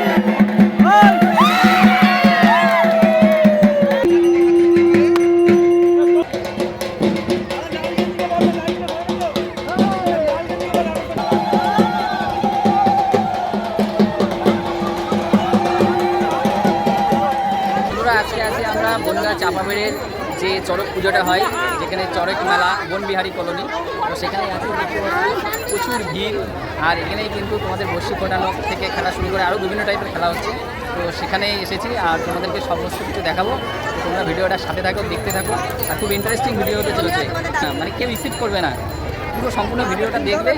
বন্ধুরা আমরা বনগা চাপাবেড়ের যে চড়ক পুজোটা হয়, যেখানে চড়ক মেলা, বনবিহারী কলোনি, তো সেখানে প্রচুর ভিড়। আর এখানেই কিন্তু তোমাদের বসি ফোটানো থেকে খেলা শুরু করে আরও বিভিন্ন টাইপের খেলা হচ্ছে। তো সেখানেই এসেছি আর তোমাদেরকে সমস্ত কিছু দেখাবো। তোমরা ভিডিওটা সাথে থাকো, দেখতে থাকো। আর খুব ইন্টারেস্টিং ভিডিও হতে চলেছে। হ্যাঁ মানে কেউ রিসিভ করবে না। পুরো সম্পূর্ণ ভিডিওটা দেখবে।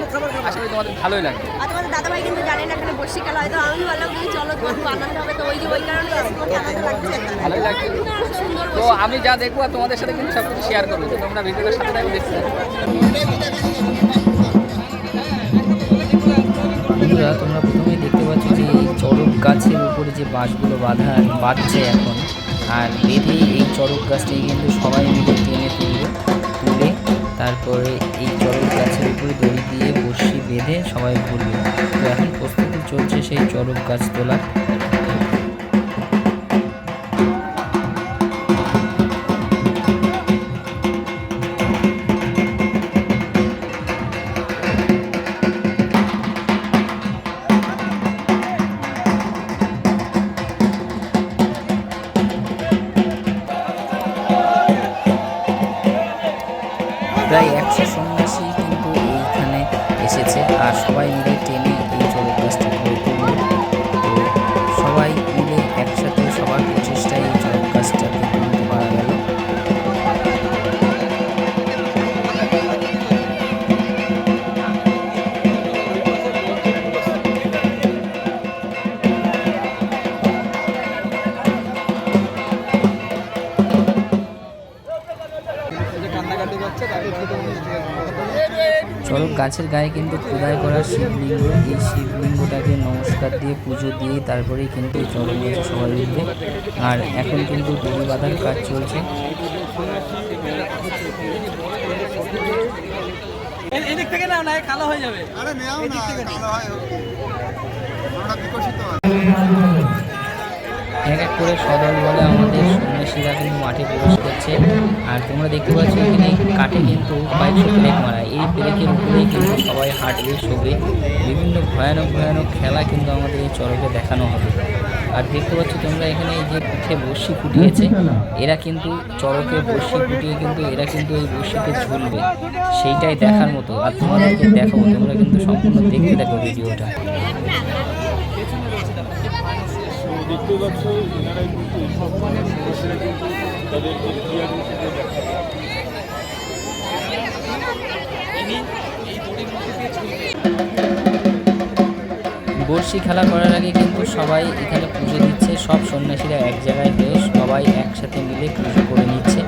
আশা করি তোমাদের ভালোই লাগবে। আর তোমাদের দাদাভাই কিন্তু জানেন না এখানে বসি হয়তো আমি বললাম তুমি চলো তোমার খুব আনন্দ হবে। তো ওই যে ওই কারণে এসে তোমাকে আনন্দ লাগছে। ভালোই লাগছে। তো আমি যা দেখব আর তোমাদের সাথে কিন্তু সব কিছু শেয়ার করব। তো তোমরা ভিডিওটার সাথে থাকো দেখতে বন্ধুরা তোমরা প্রথমেই দেখতে পাচ্ছ যে এই চড়ক গাছের উপরে যে বাঁশগুলো বাঁধা বাঁধছে এখন আর বেঁধে এই চড়ক গাছটি কিন্তু সবাই মিলে টেনে তুলবে। তুলে তারপরে এই চড়ক গাছের উপরে দড়ি দিয়ে বসি বেঁধে সবাই ঘুরবে তো এখন প্রস্তুতি চলছে সেই চড়ক গাছ তোলার। প্রায় একশো সন্ন্যাসী কিন্তু এইখানে এসেছে। আর সবাই মিলে গাছের গায়ে কিন্তু খোদাই করা শিবলিঙ্গ। এই শিবলিঙ্গটাকে নমস্কার দিয়ে পুজো দিয়ে তারপরেই কিন্তু এই চড়ক গাছে সবাই উঠবে আর এখন কিন্তু দড়ি বাঁধার কাজ চলছে। এদিক থেকে না না কালো হয়ে যাবে। আরে নেও না কালো হয় বিকশিত হয় এক এক করে সদল বলে আমাদের সন্ন্যাসীরা কিন্তু মাঠে প্রবেশ করছে। আর তোমরা দেখতে পাচ্ছ এখানে কাঠে কিন্তু প্লেট মারা। এই প্লেটের উপরেই কিন্তু সবাই হাঁটবে শোবে। বিভিন্ন ভয়ানক ভয়ানক খেলা কিন্তু আমাদের এই চড়কে দেখানো হবে। আর দেখতে পাচ্ছ তোমরা এখানে যে পিঠে বসি ফুটিয়েছে, এরা কিন্তু চড়কে বসি ফুটিয়ে কিন্তু, এরা কিন্তু এই বসিতে ঝুলবে। সেইটাই দেখার মতো। আর তোমাদেরকে দেখাবো, তোমরা কিন্তু সম্পূর্ণ দেখতে দেখো ভিডিওটা। দেখতে পাচ্ছ এনারাই কিন্তু এই সব মানুষেরা কিন্তু তাদের এখতিয়ার হিসেবে দেখা বর্ষি খেলা করার আগে কিন্তু সবাই এখানে পুজো দিচ্ছে, সব সন্ন্যাসীরা এক জায়গায় হয়ে সবাই একসাথে মিলে পুজো করে নিচ্ছে।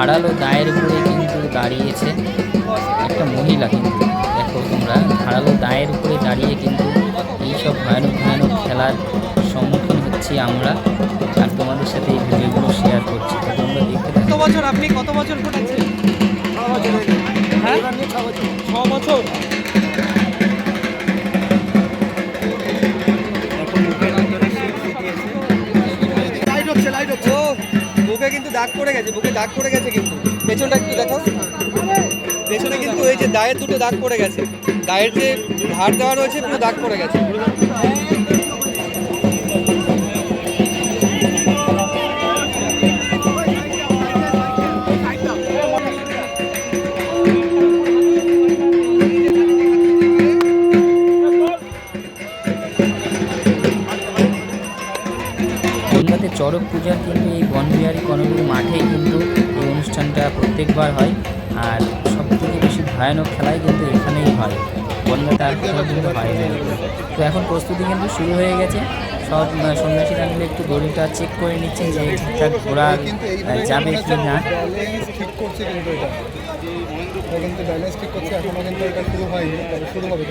ধারালো দায়ের উপরে কিন্তু দাঁড়িয়েছে। একটা মহিলা কিন্তু দেখো তোমরা ধারালো দায়ের উপরে দাঁড়িয়ে কিন্তু এইসব ভয়ানক ভয়ানক খেলার সম্মুখীন হচ্ছি আমরা। আর তোমাদের সাথে এই ভিডিওগুলো শেয়ার করছি। তো তোমরা দেখতে কত বছর আপনি? কত বছর হ্যাঁ ছ বছর? কিন্তু দাগ পড়ে গেছে, বুকে দাগ পড়ে গেছে কিন্তু। পেছনটা একটু দেখো। পেছনে কিন্তু এই যে দায়ের দুটো দাগ পড়ে গেছে। দায়ের যে ধার দেওয়া রয়েছে, পুরো দাগ পড়ে গেছে। চড়ক পূজার কিন্তু বনবিহারী মাঠেই কিন্তু এই অনুষ্ঠানটা প্রত্যেকবার হয়। আর সব থেকে বেশি ভয়ানক খেলাই কিন্তু এখানেই হয়। বনগাতে আর কোথাও কিন্তু হয় না। তো এখন প্রস্তুতি কিন্তু শুরু হয়ে গেছে। সব সন্ন্যাসীরা মিলে একটু দড়িটা চেক করে নিচ্ছেন যে ঠিকঠাক ঘোরা যাবে কি না। ঠিক করছে কিন্তু এটা শুরু শুরু হবে।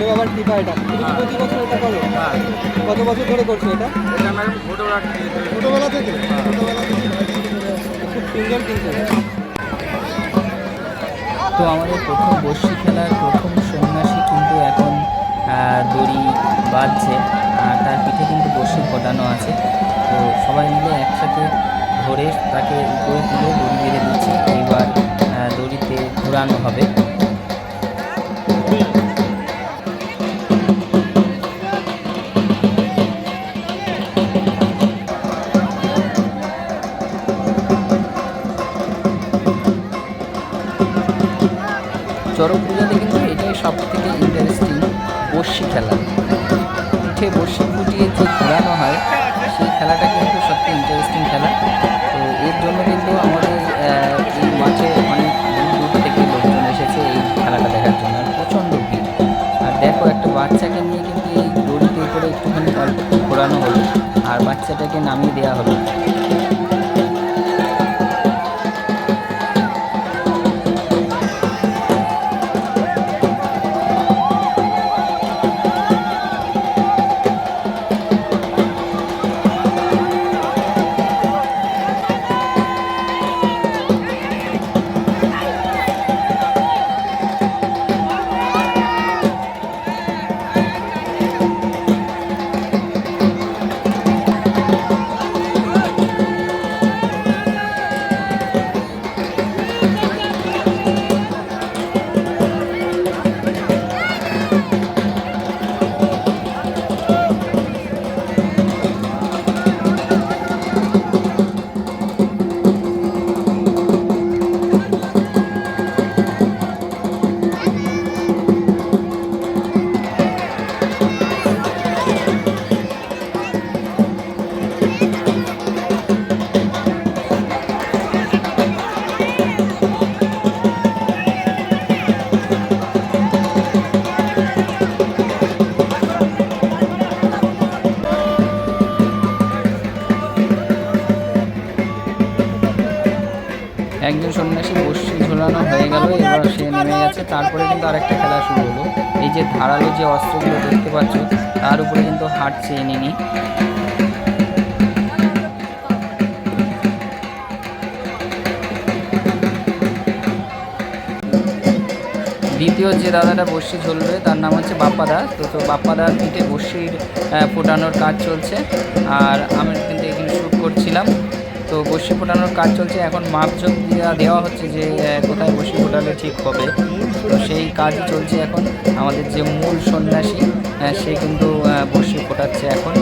ভোলে বাবার কৃপা এটা। তুমি কি প্রতি বছর এটা করো? কত বছর ধরে করছ এটা? ছোটবেলা থেকে ছোটবেলা থেকে? খুব সুন্দর কিন্তু তো আমাদের প্রথম বর্ষি খেলার প্রথম সন্ন্যাসী কিন্তু এখন দড়ি বাঁধছে। আর তার পিঠে কিন্তু বর্ষি ফোটানো আছে। তো সবাই মিলে একসাথে ধরে তাকে উপরে তুলে দড়ি বেঁধে দিচ্ছে। এইবার দড়িতে ঘোরানো হবে। চড়ক পূজাতে কিন্তু এটাই সব থেকে ইন্টারেস্টিং বর্ষি খেলা। উঠে বর্ষি ফুটিয়ে যে ঘোরানো হয়, সেই খেলাটা কিন্তু সত্যি ইন্টারেস্টিং খেলা। তো এর জন্য কিন্তু আমাদের এই মাঠে অনেক দূর দূর থেকে লোকজন এসেছে এই খেলাটা দেখার জন্য। আর প্রচণ্ড ভিড়। আর দেখো, একটা বাচ্চাকে নিয়ে কিন্তু এই দড়িতে করে একটুখানি ঘোরানো হলো। আর বাচ্চাটাকে নামিয়ে দেওয়া হলো। একজন সন্ন্যাসী বসি ঝোলানো হয়ে গেল এবার সে নেমে গেছে। তারপরে কিন্তু আরেকটা খেলা শুরু হলো। এই যে ধারালো যে অস্ত্রগুলো দেখতে পাচ্ছ তার উপরে কিন্তু হাট চেয়ে নিনি। দ্বিতীয় যে দাদাটা বর্ষি ঝুলবে তার নাম হচ্ছে বাপ্পাদা। তো তো বাপ্পাদার পিঠে আহ, ফোটানোর কাজ চলছে। আর আমি কিন্তু এখানে শ্যুট করছিলাম। তো বসি ফোটানোর কাজ চলছে। এখন মাপজোক দেওয়া হচ্ছে যে কোথায় বসি ফোটালে ঠিক হবে। তো সেই কাজ চলছে এখন। আমাদের যে মূল সন্ন্যাসী সে কিন্তু বসি ফোটাচ্ছে এখন।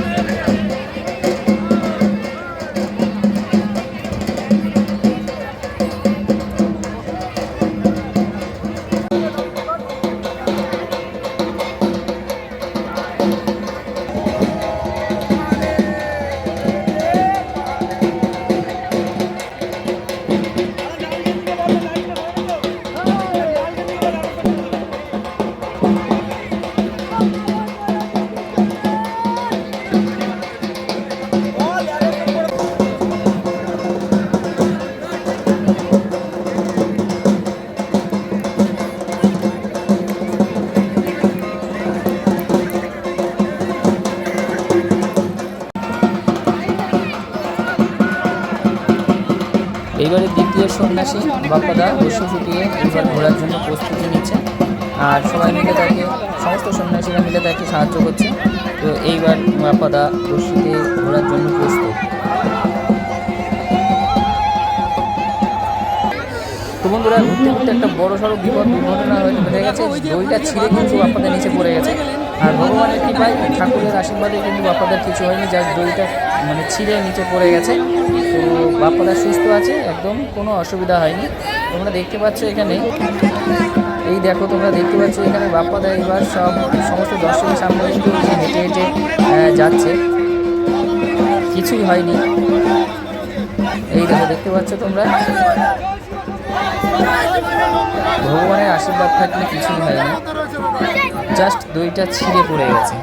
এইবারে দ্বিতীয় সন্ন্যাসী বাপ্পাদা বসে ফুটিয়ে এবার ঘোরার জন্য প্রস্তুতি নিচ্ছে। আর সবাই মিলে তাকে, সমস্ত সন্ন্যাসীরা মিলে তাকে সাহায্য করছে। তো এইবার বাপ্পাদা বসিতে ঘোরার জন্য প্রস্তুত। তো বন্ধুরা, ঘুরতে ঘুরতে একটা বড় সড়ো বিপদ, দুর্ঘটনা হয়ে গেছে। দইটা ছিঁড়ে কিন্তু বাপ্পাদের নিচে পড়ে গেছে। আর ভগবানের কৃপায় ঠাকুরের আশীর্বাদে কিন্তু বাপ্পাদের কিছু হয়নি, যার দইটা মানে ছিঁড়ে নিচে পড়ে গেছে। তো বাপ্পাদা সুস্থ আছে, একদম কোনো অসুবিধা হয়নি। তোমরা দেখতে পাচ্ছ এখানে, এই দেখো তোমরা দেখতে পাচ্ছ এখানে বাপ্পাদা এবার সব সমস্ত দর্শকের সামনে কিন্তু হেঁটে হেঁটে যাচ্ছে। কিছুই হয়নি। এই দেখো, দেখতে পাচ্ছ তোমরা? ভগবানের আশীর্বাদ থাকলে কিছুই হয় না। জাস্ট দইটা ছিঁড়ে পড়ে গেছে।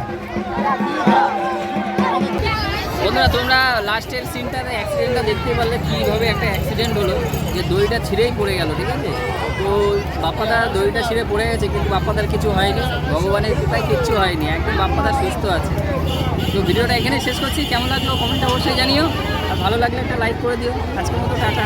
বন্ধুরা, তোমরা লাস্টের সিনটাতে অ্যাক্সিডেন্টটা দেখতে পারলে কীভাবে একটা অ্যাক্সিডেন্ট হলো, যে দইটা ছিঁড়েই পড়ে গেল, ঠিক আছে? তো বাপ্পাদা দইটা ছিঁড়ে পড়ে গেছে, কিন্তু বাপ্পাদার কিছু হয়নি। ভগবানের কৃপায় কিচ্ছু হয়নি, একদম বাপ্পাদা সুস্থ আছে। তো ভিডিওটা এখানে শেষ করছি। কেমন লাগল? কমেন্টটা অবশ্যই জানিও। আর ভালো লাগলে একটা লাইক করে দিও। আজকের মতো টাটা।